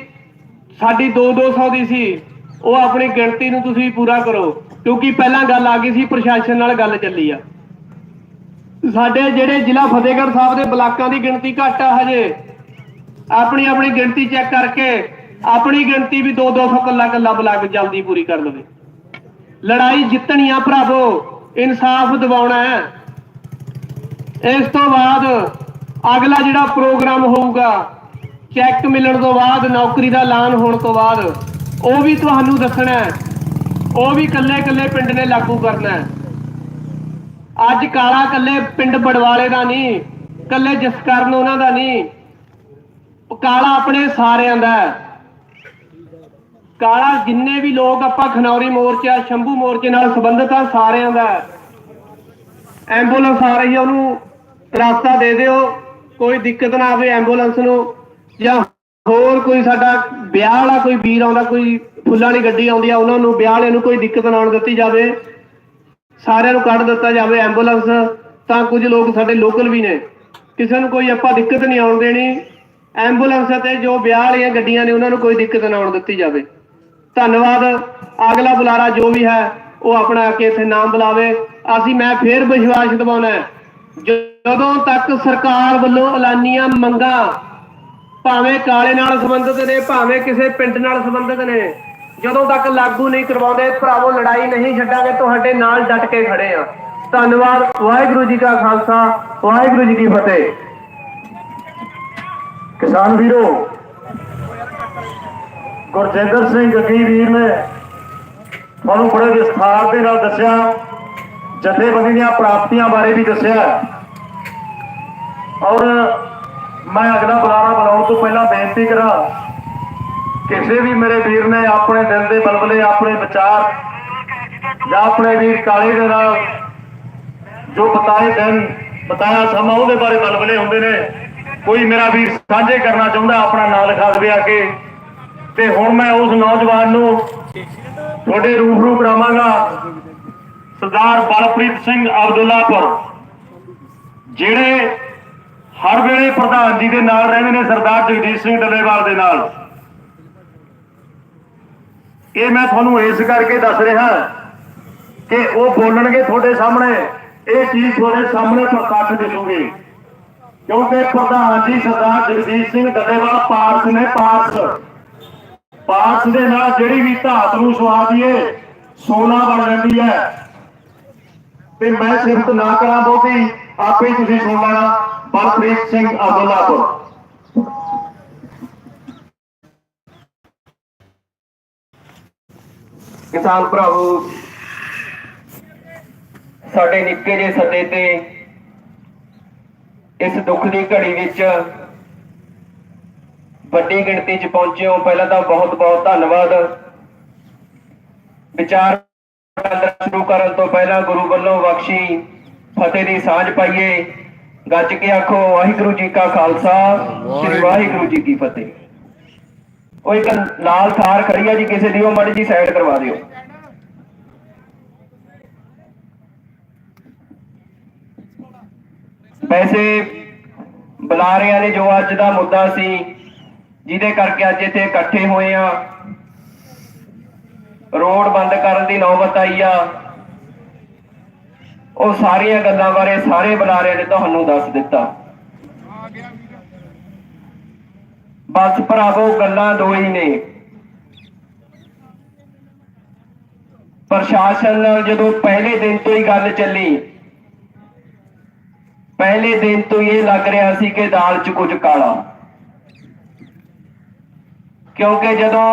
ਸਾਡੀ 2-200 ਦੀ ਸੀ, ਉਹ ਆਪਣੀ ਗਿਣਤੀ ਨੂੰ ਤੁਸੀਂ ਪੂਰਾ ਕਰੋ। ਕਿਉਂਕਿ ਪਹਿਲਾਂ ਗੱਲ ਆ ਗਈ ਸੀ, ਪ੍ਰਸ਼ਾਸਨ ਨਾਲ ਗੱਲ ਚੱਲੀ ਆ। ਸਾਡੇ ਜਿਹੜੇ ਜ਼ਿਲ੍ਹਾ ਫਤਿਹਗੜ੍ਹ ਸਾਹਿਬ ਦੇ ਬਲਾਕਾਂ ਦੀ ਗਿਣਤੀ ਘੱਟ ਆ ਹਜੇ। ਆਪਣੀ ਆਪਣੀ ਗਿਣਤੀ ਚੈੱਕ ਕਰਕੇ ਆਪਣੀ ਗਿਣਤੀ ਵੀ 2-200 ਕੱਲਾ ਕੱਲਾ ਕੇ ਜਲਦੀ ਪੂਰੀ ਕਰ ਲਵੇ। ਲੜਾਈ ਜਿੱਤਣੀ ਆ ਭਰਾਵੋ, ਇਨਸਾਫ ਦਿਵਾਉਣਾ ਹੈ। ਇਸ ਤੋਂ ਬਾਅਦ ਅਗਲਾ ਜਿਹੜਾ ਪ੍ਰੋਗਰਾਮ ਹੋਊਗਾ, ਚੈੱਕ ਮਿਲਣ ਤੋਂ ਬਾਅਦ, ਨੌਕਰੀ ਦਾ ਐਲਾਨ ਹੋਣ ਤੋਂ ਬਾਅਦ, ਉਹ ਵੀ ਤੁਹਾਨੂੰ ਦੱਸਣਾ ਹੈ। ਉਹ ਵੀ ਕੱਲੇ ਕੱਲੇ ਪਿੰਡ ਨੇ ਲਾਗੂ ਕਰਨਾ ਹੈ। ਅੱਜ ਕਾਲਾ ਕੱਲੇ ਪਿੰਡ ਬੜਵਾਲੇ ਦਾ ਨਹੀਂ ਕੱਲੇ ਜਸਕਰਨ ਉਹਨਾਂ ਦਾ ਨਹੀਂ। ਕਾਲਾ ਆਪਣੇ ਸਾਰਿਆਂ ਦਾ ਹੈ। ਕਾਲਾ ਜਿੰਨੇ ਵੀ ਲੋਕ ਆਪਾਂ ਖਨੌਰੀ ਮੋਰਚਾ, ਸ਼ੰਭੂ ਮੋਰਚੇ ਨਾਲ ਸੰਬੰਧਿਤ ਆ, ਸਾਰਿਆਂ ਦਾ। ਹੈ। ਐਂਬੂਲੈਂਸ ਆ ਰਹੀ ਹੈ ਉਹਨੂੰ ਰਸਤਾ ਦੇ ਦਿਓ। ਕੋਈ ਦਿੱਕਤ ਨਾ ਆਵੇ ਐਂਬੂਲੈਂਸ ਨੂੰ। ਜਾਂ ਹੋਰ ਕੋਈ ਸਾਡਾ ਵਿਆਹ ਵਾਲਾ ਕੋਈ ਵੀਰ ਆਉਂਦਾ, ਕੋਈ ਫੁੱਲਾਂ ਵਾਲੀ ਗੱਡੀ ਆਉਂਦੀ ਆ, ਉਹਨਾਂ ਨੂੰ ਵਿਆਹ ਵਾਲਿਆਂ ਨੂੰ ਕੋਈ ਦਿੱਕਤ ਨਾ ਆਉਣ ਦਿੱਤੀ ਜਾਵੇ। ਸਾਰਿਆਂ ਨੂੰ ਕੱਢ ਦਿੱਤਾ ਜਾਵੇ ਐਂਬੂਲੈਂਸ। ਤਾਂ ਕੁਝ ਲੋਕ ਸਾਡੇ ਲੋਕਲ ਵੀ ਨੇ। ਕਿਸੇ ਨੂੰ ਕੋਈ ਆਪਾਂ ਦਿੱਕਤ ਨਹੀਂ ਆਉਣ ਦੇਣੀ। ਐਂਬੂਲੈਂਸ ਤੇ ਜੋ ਵਿਆਹ ਵਾਲੀਆਂ ਗੱਡੀਆਂ ਨੇ, ਉਹਨਾਂ ਨੂੰ ਕੋਈ ਦਿੱਕਤ ਨਾ ਆਉਣ ਦਿੱਤੀ ਜਾਵੇ। ਧੰਨਵਾਦ। ਅਗਲਾ ਬੁਲਾਰਾ ਜੋ ਵੀ ਹੈ, ਉਹ ਆਪਣਾ ਕੇ ਇੱਥੇ ਨਾਮ ਬੁਲਾਵੇ। ਅਸੀਂ, ਮੈਂ ਫੇਰ ਵਿਸ਼ਵਾਸ ਦਿਵਾਉਣਾ ਜਦੋਂ ਤੱਕ ਸਰਕਾਰ ਵੱਲੋਂ ਐਲਾਨੀਆਂ ਮੰਗਾਂ ਭਾਵੇਂ ਕਾਲੇ ਨਾਲ ਸੰਬੰਧਿਤ ਨੇ, ਭਾਵੇਂ ਕਿਸੇ ਪਿੰਡ ਨਾਲ ਸੰਬੰਧਿਤ ਨੇ, ਜਦੋਂ ਤੱਕ ਲਾਗੂ ਨਹੀਂ ਕਰਵਾਉਂਦੇ, ਭਰਾਵੋ, ਲੜਾਈ ਨਹੀਂ ਛੱਡਾਂਗੇ, ਤੁਹਾਡੇ ਨਾਲ ਡਟ ਕੇ ਖੜੇ ਆ ਧੰਨਵਾਦ। ਵਾਹਿਗੁਰੂ ਜੀ ਕਾ ਖਾਲਸਾ, ਵਾਹਿਗੁਰੂ ਜੀ ਕੀ ਫਤਿਹ। ਕਿਸਾਨ ਵੀਰੋ ਗੁਰਜਿੰਦਰ ਸਿੰਘ ਗੱਗੀ ਵੀਰ ਨੇ ਤੁਹਾਨੂੰ ਬੜੇ ਵਿਸਥਾਰ ਦੇ ਨਾਲ ਦੱਸਿਆ, ਜਥੇਬੰਦੀ ਦੀਆਂ ਪ੍ਰਾਪਤੀਆਂ ਬਾਰੇ ਵੀ ਦੱਸਿਆ ਔਰ ਮੈਂ ਅਗਲਾ ਬੁਲਾਰਾ ਬੁਲਾਉਣ ਤੋਂ ਪਹਿਲਾਂ ਬੇਨਤੀ ਕਰਾਂ, ਕਿਸੇ ਵੀ ਮੇਰੇ ਵੀਰ ਨੇ ਆਪਣੇ ਦਿਲ ਦੇ ਬਲਬਲੇ, ਆਪਣੇ ਵਿਚਾਰ ਜਾਂ ਆਪਣੇ ਵੀਰ ਕਾਲੇ ਦੇ ਨਾਲ ਜੋ ਬਤਾਏ ਦਿਨ, ਬਤਾਇਆ ਸਮਾਂ, ਉਹਦੇ ਬਾਰੇ ਬਲਬਲੇ ਹੁੰਦੇ ਨੇ। ਕੋਈ ਮੇਰਾ ਵੀਰ ਸਾਂਝੇ ਕਰਨਾ ਚਾਹੁੰਦਾ, ਆਪਣਾ ਨਾਂ ਲਿਖਾ ਦੇਵੇ ਆ ਕੇ। ਤੇ ਹੁਣ ਮੈਂ ਉਸ ਨੌਜਵਾਨ ਨੂੰ ਤੁਹਾਡੇ ਰੂਬਰੂ ਕਰਾਵਾਂਗਾ। ਸਰਦਾਰ ਬਲਪ੍ਰੀਤ ਸਿੰਘ ਅਬਦੁੱਲਾਪੁਰ ਜਿਹੜੇ ਹਰ ਵੇਲੇ ਪ੍ਰਧਾਨ ਜੀ ਦੇ ਨਾਲ ਰਹਿੰਦੇ ਨੇ, ਸਰਦਾਰ ਜਗਦੀਸ਼ ਸਿੰਘ ਡੱਲੇਵਾਲ ਦੇ ਨਾਲ। ਇਹ ਮੈਂ ਤੁਹਾਨੂੰ ਇਸ ਕਰਕੇ ਦੱਸ ਰਿਹਾ ਕਿ ਉਹ ਬੋਲਣਗੇ ਤੁਹਾਡੇ ਸਾਹਮਣੇ। ਇਹ ਚੀਜ਼ ਤੁਹਾਡੇ ਸਾਹਮਣੇ ਪ੍ਰਕਾਸ਼ ਦਿਸੂਗੀ ਕਿਉਂਕਿ ਪ੍ਰਧਾਨ ਜੀ ਸਰਦਾਰ ਜਗਦੀਸ਼ ਸਿੰਘ ਡੱਲੇਵਾਲ ਪਾਰਸ ਨੇ, ਪਾਰਸ। ਪਾਰਸ ਦੇ ਨਾਲ ਜਿਹੜੀ ਵੀ ਧਾਤ ਨੂੰ ਸਵਾ ਦਈਏ, ਸੋਨਾ ਬਣ ਜਾਂਦੀ ਹੈ। ਤੇ ਮੈਂ ਸਿਫਤ ਨਾ ਕਰਾਂ ਬਹੁਤੀ ਆਪੇ ਤੁਸੀਂ ਸੁਣ ਲੈਣਾ, ਬਲਪ੍ਰੀਤ ਸਿੰਘ ਅਬਦੁੱਲਾਪੁਰ। ਕਿਸਾਨ ਭਰਾਵੋ, ਸਾਡੇ ਨਿੱਕੇ ਜਿਹੇ ਸੱਦੇ ਤੇ ਇਸ ਦੁੱਖ ਦੀ ਘੜੀ ਵਿੱਚ ਵੱਡੀ ਗਿਣਤੀ 'ਚ ਪਹੁੰਚੇ ਹੋ ਪਹਿਲਾਂ ਤਾਂ ਬਹੁਤ ਬਹੁਤ ਧੰਨਵਾਦ। ਵਿਚਾਰ ਸ਼ੁਰੂ ਕਰਨ ਤੋਂ ਪਹਿਲਾਂ ਗੁਰੂ ਵੱਲੋਂ ਬਖਸ਼ੀ ਫਤਿਹ ਦੀ ਸਾਂਝ ਪਾਈਏ। ਗੱਜ ਕੇ ਆਖੋ ਵਾਹਿਗੁਰੂ ਜੀ ਕਾ ਖਾਲਸਾ ਸ੍ਰੀ ਵਾਹਿਗੁਰੂ। ਜੀ ਕੀ ਫਤਿਹ। ਉਹ ਇੱਕ ਲਾਲ ਥਾਰ ਖੜੀ ਆ ਜੀ ਕਿਸੇ ਦੀ ਉਹ ਮੜੀ ਜੀ ਸਾਈਡ ਕਰਵਾ ਦਿਓ। ਵੈਸੇ ਬੁਲਾਰਿਆਂ ਨੇ ਜੋ ਅੱਜ ਦਾ ਮੁੱਦਾ ਸੀ। ਜਿਹਦੇ ਕਰਕੇ ਅੱਜ ਇੱਥੇ ਇਕੱਠੇ ਹੋਏ ਆ। ਰੋਡ ਬੰਦ ਕਰਨ ਦੀ ਨੌਬਤ ਆਈ ਆ। ਉਹ ਸਾਰੀਆਂ ਗੱਲਾਂ ਬਾਰੇ ਸਾਰੇ ਬੁਲਾਰਿਆਂ ਨੇ ਤੁਹਾਨੂੰ ਦੱਸ ਦਿੱਤਾ। ਬਸ ਭਰਾਵੋ, ਗੱਲਾਂ ਦੋ ਹੀ ਨੇ। ਪ੍ਰਸ਼ਾਸਨ ਨਾਲ ਜਦੋਂ ਪਹਿਲੇ ਦਿਨ ਤੋਂ ਹੀ ਗੱਲ ਚੱਲੀ, ਪਹਿਲੇ ਦਿਨ ਤੋਂ ਹੀ ਇਹ ਲੱਗ ਰਿਹਾ ਸੀ ਕਿ ਦਾਲ 'ਚ ਕੁਝ ਕਾਲਾ। ਕਿਉਂਕਿ ਜਦੋਂ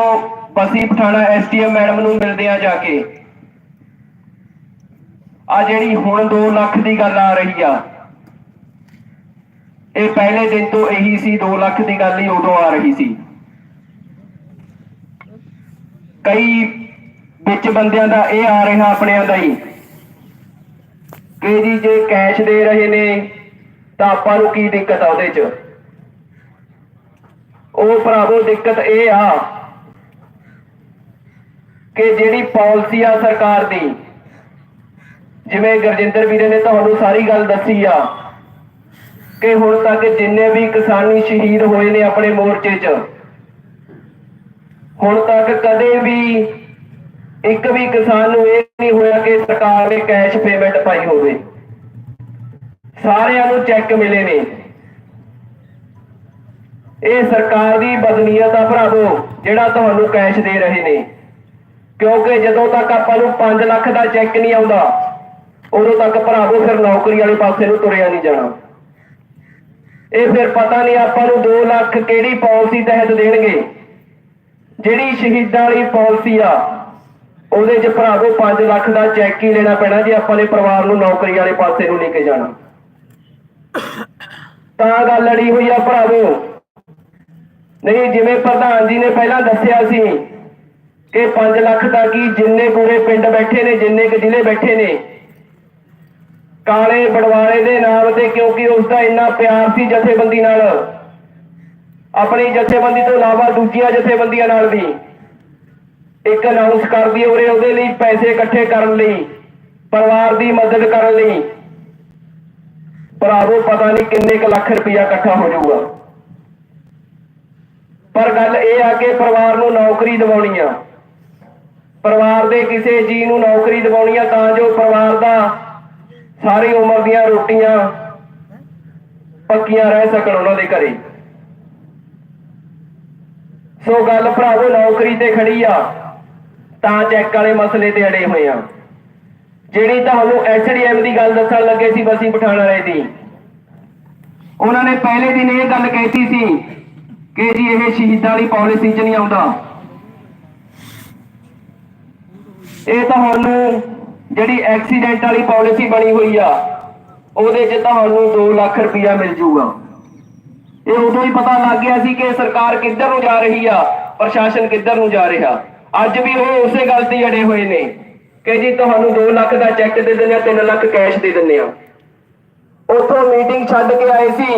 ਬਸੀ ਪਠਾਣਾ ਐਸਟੀਐਮ ਮੈਡਮ ਨੂੰ ਮਿਲਦੇ ਆ ਜਾ ਕੇ, ਆ ਜਿਹੜੀ ਹੁਣ 2 ਲੱਖ ਦੀ ਗੱਲ ਆ ਰਹੀ ਆ, ਇਹ ਪਹਿਲੇ ਦਿਨ ਤੋਂ ਇਹੀ ਸੀ 2 ਲੱਖ ਦੀ ਗੱਲ ਹੀ ਉਦੋਂ ਆ ਰਹੀ ਸੀ। ਕਈ ਵਿੱਚ ਬੰਦਿਆਂ ਦਾ ਇਹ ਆ ਰਿਹਾ ਆਪਣਿਆਂ ਦਾ ਹੀ ਕਿ ਜੀ ਜੇ ਕੈਸ਼ ਦੇ ਰਹੇ ਨੇ, ਤਾਂ ਆਪਾਂ ਨੂੰ ਕੀ ਦਿੱਕਤ ਆ ਉਹਦੇ 'ਚ? ਉਹ ਭਰਾਵੋ, ਦਿੱਕਤ ਇਹ ਆ ਕਿ ਜਿਹੜੀ ਪਾਲਿਸੀ ਆ ਸਰਕਾਰ ਦੀ, ਜਿਵੇਂ ਗੁਰਜਿੰਦਰ ਵੀਰੇ ਨੇ ਤੁਹਾਨੂੰ ਸਾਰੀ ਗੱਲ ਦੱਸੀ ਆ, ਕਿ ਹੁਣ ਤੱਕ ਜਿੰਨੇ ਵੀ ਕਿਸਾਨੀ ਸ਼ਹੀਦ ਹੋਏ ਨੇ ਆਪਣੇ ਮੋਰਚੇ 'ਚ, ਹੁਣ ਤੱਕ ਕਦੇ ਵੀ ਇੱਕ ਵੀ ਕਿਸਾਨ ਨੂੰ ਇਹ ਨਹੀਂ ਹੋਇਆ ਕਿ ਸਰਕਾਰ ਨੇ ਕੈਸ਼ ਪੇਮੈਂਟ ਪਾਈ ਹੋਵੇ। ਸਾਰਿਆਂ ਨੂੰ ਚੈੱਕ ਮਿਲੇ ਨੇ। ਇਹ ਸਰਕਾਰ ਦੀ ਬਦਨੀਅਤ ਆ ਭਰਾਵੋ ਜਿਹੜਾ ਤੁਹਾਨੂੰ ਕੈਸ਼ ਦੇ ਰਹੇ ਨੇ। ਕਿਉਂਕਿ ਜਦੋਂ ਤੱਕ ਆਪਾਂ ਨੂੰ 5 ਲੱਖ ਦਾ ਚੈੱਕ ਨਹੀਂ ਆਉਂਦਾ, ਉਦੋਂ ਤੱਕ ਭਰਾਵੋ ਫਿਰ ਨੌਕਰੀ ਵਾਲੇ ਪਾਸੇ ਨੂੰ ਤੁਰਿਆ ਨਹੀਂ ਜਾਣਾ। ਇਹ ਫਿਰ ਪਤਾ ਨਹੀਂ ਆਪਾਂ ਨੂੰ 2 ਲੱਖ ਕਿਹੜੀ ਪਾਲਿਸੀ ਤਹਿਤ ਦੇਣਗੇ। ਜਿਹੜੀ ਸ਼ਹੀਦਾਂ ਵਾਲੀ ਪਾਲਿਸੀ ਆ, ਉਹਦੇ 'ਚ ਭਰਾਵੋ 5 ਲੱਖ ਦਾ ਚੈੱਕ ਹੀ ਲੈਣਾ ਪੈਣਾ ਜੇ ਆਪਾਂ ਨੇ ਪਰਿਵਾਰ ਨੂੰ ਨੌਕਰੀ ਵਾਲੇ ਪਾਸੇ ਨੂੰ ਲੈ ਕੇ ਜਾਣਾ। ਤਾਂ ਗੱਲ ਅੜੀ ਹੋਈ ਆ ਭਰਾਵੋ ਨਹੀਂ, ਜਿਵੇਂ ਪ੍ਰਧਾਨ ਜੀ ਨੇ ਪਹਿਲਾਂ ਦੱਸਿਆ ਸੀ ਕਿ 5 ਲੱਖ ਦਾ ਕੀ ਜਿੰਨੇ ਪੂਰੇ ਪਿੰਡ ਬੈਠੇ ਨੇ, ਜਿੰਨੇ ਕੁ ਜ਼ਿਲ੍ਹੇ ਬੈਠੇ ਨੇ, ਕਾਲੇ ਬੜਵਾਲੇ ਦੇ ਨਾਮ ਤੇ ਕਿਉਂਕਿ ਉਸ ਦਾ ਇੰਨਾ ਪਿਆਰ ਸੀ ਜਥੇਬੰਦੀ ਨਾਲ, ਆਪਣੀ ਜਥੇਬੰਦੀ ਤੋਂ ਇਲਾਵਾ ਦੂਜੀਆਂ ਜਥੇਬੰਦੀਆਂ ਨਾਲ ਵੀ, ਇੱਕ ਅਨਾਉਂਸ ਕਰਦੀ ਉਰੇ ਉਹਦੇ ਲਈ ਪੈਸੇ ਇਕੱਠੇ ਕਰਨ ਲਈ, ਪਰਿਵਾਰ ਦੀ ਮਦਦ ਕਰਨ ਲਈ, ਭਰਾਵੋ ਪਤਾ ਨਹੀਂ ਕਿੰਨੇ ਕੁ ਲੱਖ ਰੁਪਇਆ ਇਕੱਠਾ ਹੋ ਜਾਊਗਾ। ਪਰ ਗੱਲ ਇਹ ਆ ਕਿ ਪਰਿਵਾਰ ਨੂੰ ਨੌਕਰੀ ਦਿਵਾਉਣੀ ਆ। ਪਰਿਵਾਰ ਦੇ ਕਿਸੇ ਜੀ ਨੂੰ ਨੌਕਰੀ ਦਿਵਾਉਣੀ ਆ ਤਾਂ ਜੋ ਪਰਿਵਾਰ ਦਾ ਸਾਰੀ ਉਮਰ ਦੀਆਂ ਰੋਟੀਆਂ ਪੱਕੀਆਂ ਰਹਿ ਸਕਣ ਉਹਨਾਂ ਦੇ ਘਰੇ। ਸੋ ਗੱਲ ਭਰਾਵੋ, ਨੌਕਰੀ ਤੇ ਖੜੀ ਆ, ਤਾਂ ਚੈੱਕ ਵਾਲੇ ਮਸਲੇ ਤੇ ਅੜੇ ਹੋਏ ਆ। ਜਿਹੜੀ ਤੁਹਾਨੂੰ ਐਸਡੀਐਮ ਦੀ ਗੱਲ ਦੱਸਣ ਲੱਗੇ ਸੀ, ਬਸੀ ਪਠਾਣਾ ਵਾਲੇ ਦੀ ਉਹਨਾਂ ਨੇ ਪਹਿਲੇ ਦਿਨ ਇਹ ਗੱਲ ਕਹਿਤੀ ਸੀ ਕਿ ਜੀ ਇਹ ਸ਼ਹੀਦਾਂ ਵਾਲੀ ਪਾਲਿਸੀ 'ਚ ਨਹੀਂ ਆਉਂਦਾ। ਇਹ ਤੁਹਾਨੂੰ ਜਿਹੜੀ ਐਕਸੀਡੈਂਟ ਵਾਲੀ ਪਾਲਿਸੀ ਬਣੀ ਹੋਈ ਆ, ਉਹਦੇ 'ਚ ਤੁਹਾਨੂੰ 2 ਲੱਖ ਰੁਪਇਆ ਮਿਲ ਜੂਗਾ ਇਹ ਉਦੋਂ ਹੀ ਪਤਾ ਲੱਗ ਗਿਆ ਸੀ ਕਿ ਸਰਕਾਰ ਕਿੱਧਰ ਨੂੰ ਜਾ ਰਹੀ ਆ, ਪ੍ਰਸ਼ਾਸਨ ਕਿੱਧਰ ਨੂੰ ਜਾ ਰਿਹਾ। ਅੱਜ ਵੀ ਉਹ ਉਸੇ ਗੱਲ ਤੇ ਅੜੇ ਹੋਏ ਨੇ ਕਿ ਜੀ ਤੁਹਾਨੂੰ 2 ਲੱਖ ਦਾ ਚੈੱਕ ਦੇ ਦਿੰਦੇ ਆ 3 ਲੱਖ ਕੈਸ਼ ਦੇ ਦਿੰਦੇ ਆ। ਉੱਥੋਂ ਮੀਟਿੰਗ ਛੱਡ ਕੇ ਆਏ ਸੀ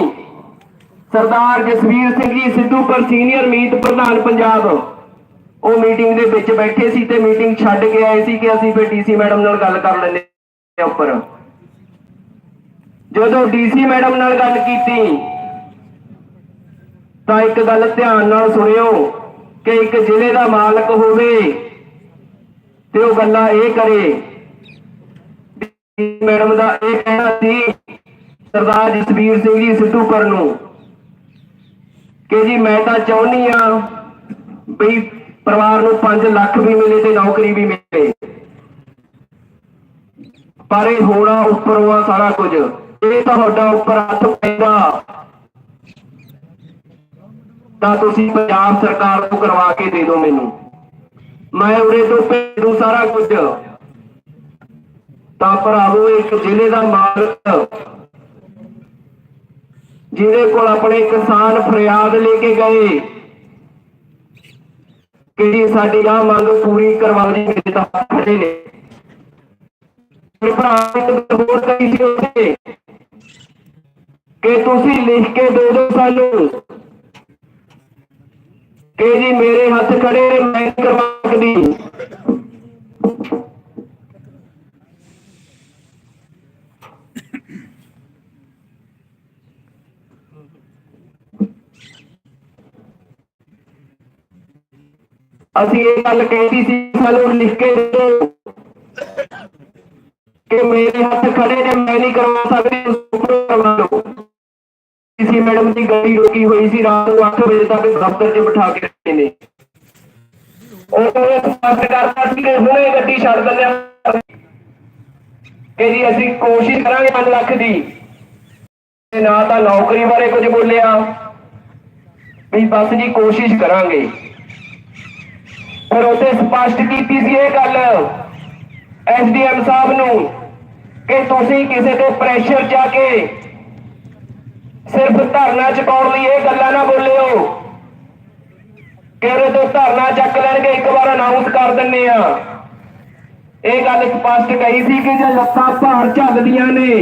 ਸਰਦਾਰ ਜਸਵੀਰ ਸਿੰਘ ਜੀ ਸਿੱਧੂਪੁਰ ਸੀਨੀਅਰ ਮੀਤ ਪ੍ਰਧਾਨ ਪੰਜਾਬ। ਉਹ ਮੀਟਿੰਗ ਦੇ ਵਿੱਚ ਬੈਠੇ ਸੀ ਤੇ ਮੀਟਿੰਗ ਛੱਡ ਕੇ ਆਏ ਸੀ ਕਿ ਅਸੀਂ ਫਿਰ ਡੀਸੀ ਮੈਡਮ ਨਾਲ ਗੱਲ ਕਰ ਲੈਂਦੇ ਹਾਂ ਉੱਪਰ। ਜਦੋਂ ਡੀਸੀ ਮੈਡਮ ਨਾਲ ਗੱਲ ਕੀਤੀ, ਤਾਂ ਇੱਕ ਗੱਲ ਧਿਆਨ ਨਾਲ ਸੁਣਿਓ ਕਿ ਇੱਕ ਜ਼ਿਲ੍ਹੇ ਦਾ ਮਾਲਕ ਹੋਵੇ ਤੇ ਉਹ ਗੱਲਾਂ ਇਹ ਕਰੇ। ਮੈਡਮ ਦਾ ਇਹ ਕਹਿਣਾ ਸੀ, ਸਰਦਾਰ ਜਸਵੀਰ ਸਿੰਘ ਜੀ ਸਿੱਧੂਪੁਰ ਨੂੰ ਕਿ ਜੀ ਮੈਂ ਤਾਂ ਚਾਹੁੰਨੀ ਆ ਵੀ ਪਰਿਵਾਰ ਨੂੰ 5 ਲੱਖ ਵੀ ਮਿਲੇ ਤੇ ਨੌਕਰੀ ਵੀ ਮਿਲੇ। ਪਰ ਇਹ ਹੋਣਾ ਉੱਪਰੋਂ ਆ ਸਾਰਾ ਕੁਝ। ਇਹ ਤੁਹਾਡਾ ਉੱਪਰ ਹੱਥ ਪੈਂਦਾ। ਤਾਂ ਤੁਸੀਂ ਪੰਜਾਬ ਸਰਕਾਰ ਨੂੰ ਕਰਵਾ ਕੇ ਦੇ ਦਿਓ ਮੈਨੂੰ। ਮੈਂ ਉਰੇ ਤੋਂ ਭੇਜ ਦੂੰ ਸਾਰਾ ਕੁਝ। ਤਾਂ ਭਰਾਵੋ, ਇੱਕ ਜ਼ਿਲ੍ਹੇ ਦਾ ਮਾਲਕ ਜਿਹਦੇ ਕੋਲ ਆਪਣੇ ਕਿਸਾਨ ਫਰਿਆਦ ਲੈ ਕੇ ਗਏ ਕਿ ਸਾਡੀ ਆ ਮੰਗ ਪੂਰੀ ਕਰਵਾ ਮੇਰੇ ਤਾਂ ਖੜੇ ਨੇ। ਮੇਰੇ ਭਰਾ, ਇੱਕ ਹੋਰ ਕਹੀ ਸੀ ਉੱਥੇ ਕਿ ਤੁਸੀਂ ਲਿਖ ਕੇ ਦੇ ਦਿਓ ਸਾਨੂੰ ਕਿ ਜੀ ਮੇਰੇ ਹੱਥ ਖੜੇ ਮੈਂ ਕਰਵਾ ਸਕਦੀ। ਅਸੀਂ ਇਹ ਗੱਲ ਕਹਿਤੀ ਸੀ ਸਾਨੂੰ ਲਿਖ ਕੇ ਦਿਓ। ਕਿ ਮੇਰੇ ਹੱਥ ਖੜੇ ਨੇ, ਮੈਂ ਨਹੀਂ ਕਰਵਾ ਸਕਦੀ, ਤੁਸੀਂ ਕਰਵਾ ਲਓ ਸੀ ਮੈਡਮ ਦੀ ਗੱਡੀ ਰੁਕੀ ਹੋਈ ਸੀ, ਰਾਤ ਨੂੰ 8 ਵਜੇ ਤੱਕ ਦਫ਼ਤਰ 'ਚ ਬਿਠਾ ਕੇ ਰੱਖੇ ਨੇ। ਉਹ ਸਪਸ਼ਟ ਕਰਤਾ ਸੀ ਕਿ ਹੁਣੇ ਗੱਡੀ ਛੱਡ ਦਿੰਦੇ ਆ ਕਿ ਜੀ ਅਸੀਂ ਕੋਸ਼ਿਸ਼ ਕਰਾਂਗੇ 5 ਲੱਖ ਦੀ। ਤੇ ਨਾ ਤਾਂ ਨੌਕਰੀ ਬਾਰੇ ਕੁਝ ਬੋਲਿਆ। ਵੀ ਬਸ ਜੀ ਕੋਸ਼ਿਸ਼ ਕਰਾਂਗੇ। ਪਰ ਉਹਦੇ ਸਪਸ਼ਟ ਕੀਤੀ ਸੀ ਇਹ ਗੱਲ ਐਸਡੀਐਮ ਸਾਹਿਬ ਨੂੰ ਕਿ ਤੁਸੀਂ ਕਿਸੇ ਤੇ ਪ੍ਰੈਸ਼ਰ ਜਾ ਕੇ ਸਿਰਫ ਧਰਨਾ ਚੁਕਾਉਣ ਲਈ ਇਹ ਗੱਲਾਂ ਨਾ ਬੋਲਿਓ ਕਿ ਉਹਦੇ ਤੋਂ ਧਰਨਾ ਚੱਕ ਲੈਣਗੇ, ਇੱਕ ਵਾਰ ਅਨਾਉਂਸ ਕਰ ਦਿੰਨੇ ਆ। ਇਹ ਗੱਲ ਸਪਸ਼ਟ ਕਹੀ ਸੀ ਕਿ ਜੇ ਲੱਤਾਂ ਭਾਰ ਝੱਲਦੀਆਂ ਨੇ,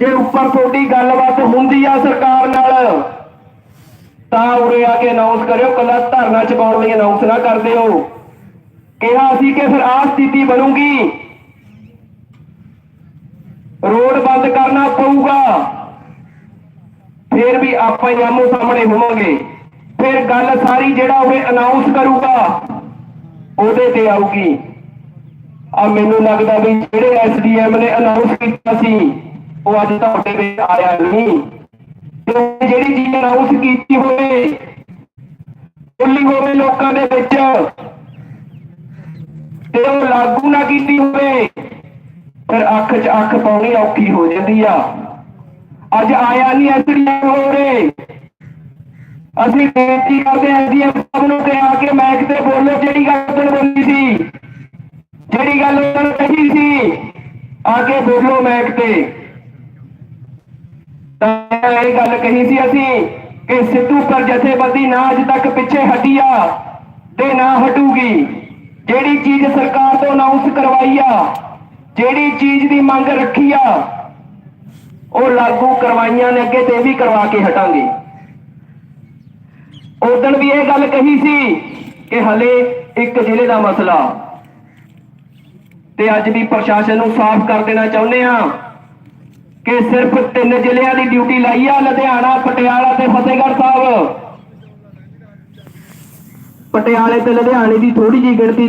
ਜੇ ਉੱਪਰ ਤੁਹਾਡੀ ਗੱਲਬਾਤ ਹੁੰਦੀ ਆ ਸਰਕਾਰ ਨਾਲ ਤਾਂ ਉਰੇ ਆ ਕੇ ਅਨਾਉਂਸ ਕਰਿਓ, ਕੱਲਾ ਧਰਨਾ ਚੁਕਾਉਣ ਲਈ ਅਨਾਉਂਸ ਨਾ ਕਰ ਦਿਓ। ਕਿਹਾ ਸੀ ਕਿ ਫਿਰ ਆਹ ਸਥਿਤੀ ਬਣੂਗੀ। ਰੋਡ ਬੰਦ ਕਰਨਾ ਪਊਗਾ। ਫਿਰ ਵੀ ਆਪਾਂ ਹੀ ਆਮੋ ਸਾਹਮਣੇ ਹੋਵਾਂਗੇ। ਫਿਰ ਗੱਲ ਸਾਰੀ ਜਿਹੜਾ ਉਹ ਅਨਾਉਂਸ ਕਰੂਗਾ, ਉਹਦੇ ਤੇ ਆਊਗੀ। ਆ ਮੈਨੂੰ ਲੱਗਦਾ ਵੀ ਜਿਹੜੇ ਐਸਡੀਐਮ ਨੇ ਅਨਾਉਂਸ ਕੀਤਾ ਸੀ, ਉਹ ਅੱਜ ਤੁਹਾਡੇ ਵਿੱਚ ਆਇਆ ਨਹੀਂ। ਤੇ ਜਿਹੜੀ ਚੀਜ਼ ਅਨਾਉਂਸ ਕੀਤੀ ਹੋਵੇ ਬੋਲੀ ਹੋਵੇ ਲੋਕਾਂ ਦੇ ਵਿੱਚ, ਤੇ ਉਹ ਲਾਗੂ ਨਾ ਕੀਤੀ ਹੋਵੇ, ਫਿਰ ਅੱਖ 'ਚ ਅੱਖ ਪਾਉਣੀ ਔਖੀ ਹੋ ਜਾਂਦੀ ਆ। ਅੱਜ ਆਇਆ ਨਹੀਂ ਐਸਡੀਐਮ ਹੋਰੇ। ਅਸੀਂ ਬੇਨਤੀ ਕਰਦੇ ਹਾਂ ਐਸਡੀਐਮ ਸਾਹਿਬ ਨੂੰ ਕਿ ਆ ਕੇ ਮੈਕ ਤੇ ਬੋਲੋ ਜਿਹੜੀ ਗੱਲ ਤੁਹਾਨੂੰ ਬੋਲੀ ਸੀ। ਜਿਹੜੀ ਗੱਲ ਉਹਨਾਂ ਨੇ ਕਹੀ ਸੀ, ਆ ਕੇ ਬੋਲੋ ਮੈਕ ਤੇ। ਇਹ ਗੱਲ ਕਹੀ ਸੀ ਅਸੀਂ ਕਿ ਸਿੱਧੂ ਜਥੇਬੰਦੀ ਨਾ ਅੱਜ ਤੱਕ ਪਿੱਛੇ ਹਟੀ ਆ, ਤੇ ਨਾ ਹਟੂਗੀ। ਜਿਹੜੀ ਚੀਜ਼ ਸਰਕਾਰ ਤੋਂ ਅਨਾਉਂਸ ਕਰਵਾਈ ਆ, ਜਿਹੜੀ ਚੀਜ਼ ਦੀ ਮੰਗ ਰੱਖੀ ਆ, ਉਹ ਲਾਗੂ ਕਰਵਾਈਆਂ ਨੇ ਅੱਗੇ ਤੇ ਵੀ ਕਰਵਾ ਕੇ ਹਟਾਂਗੇ। ਉਦੋਂ ਵੀ ਇਹ ਗੱਲ ਕਹੀ ਸੀ ਕਿ ਹਲੇ ਇੱਕ ਜ਼ਿਲ੍ਹੇ ਦਾ ਮਸਲਾ। ਤੇ ਅੱਜ ਵੀ ਪ੍ਰਸ਼ਾਸਨ ਨੂੰ ਸਾਫ਼ ਕਰ ਦੇਣਾ ਚਾਹੁੰਦੇ ਆ ਕਿ ਸਿਰਫ ਤਿੰਨ ਜ਼ਿਲ੍ਹਿਆਂ ਦੀ ਡਿਊਟੀ ਲਾਈ ਆ, ਲੁਧਿਆਣਾ, ਪਟਿਆਲਾ ਤੇ ਫਤਿਹਗੜ੍ਹ ਸਾਹਿਬ। ਪਟਿਆਲੇ ਤੇ ਲੁਧਿਆਣੇ ਦੀ ਥੋੜੀ ਜਿਹੀ ਗਿਣਤੀ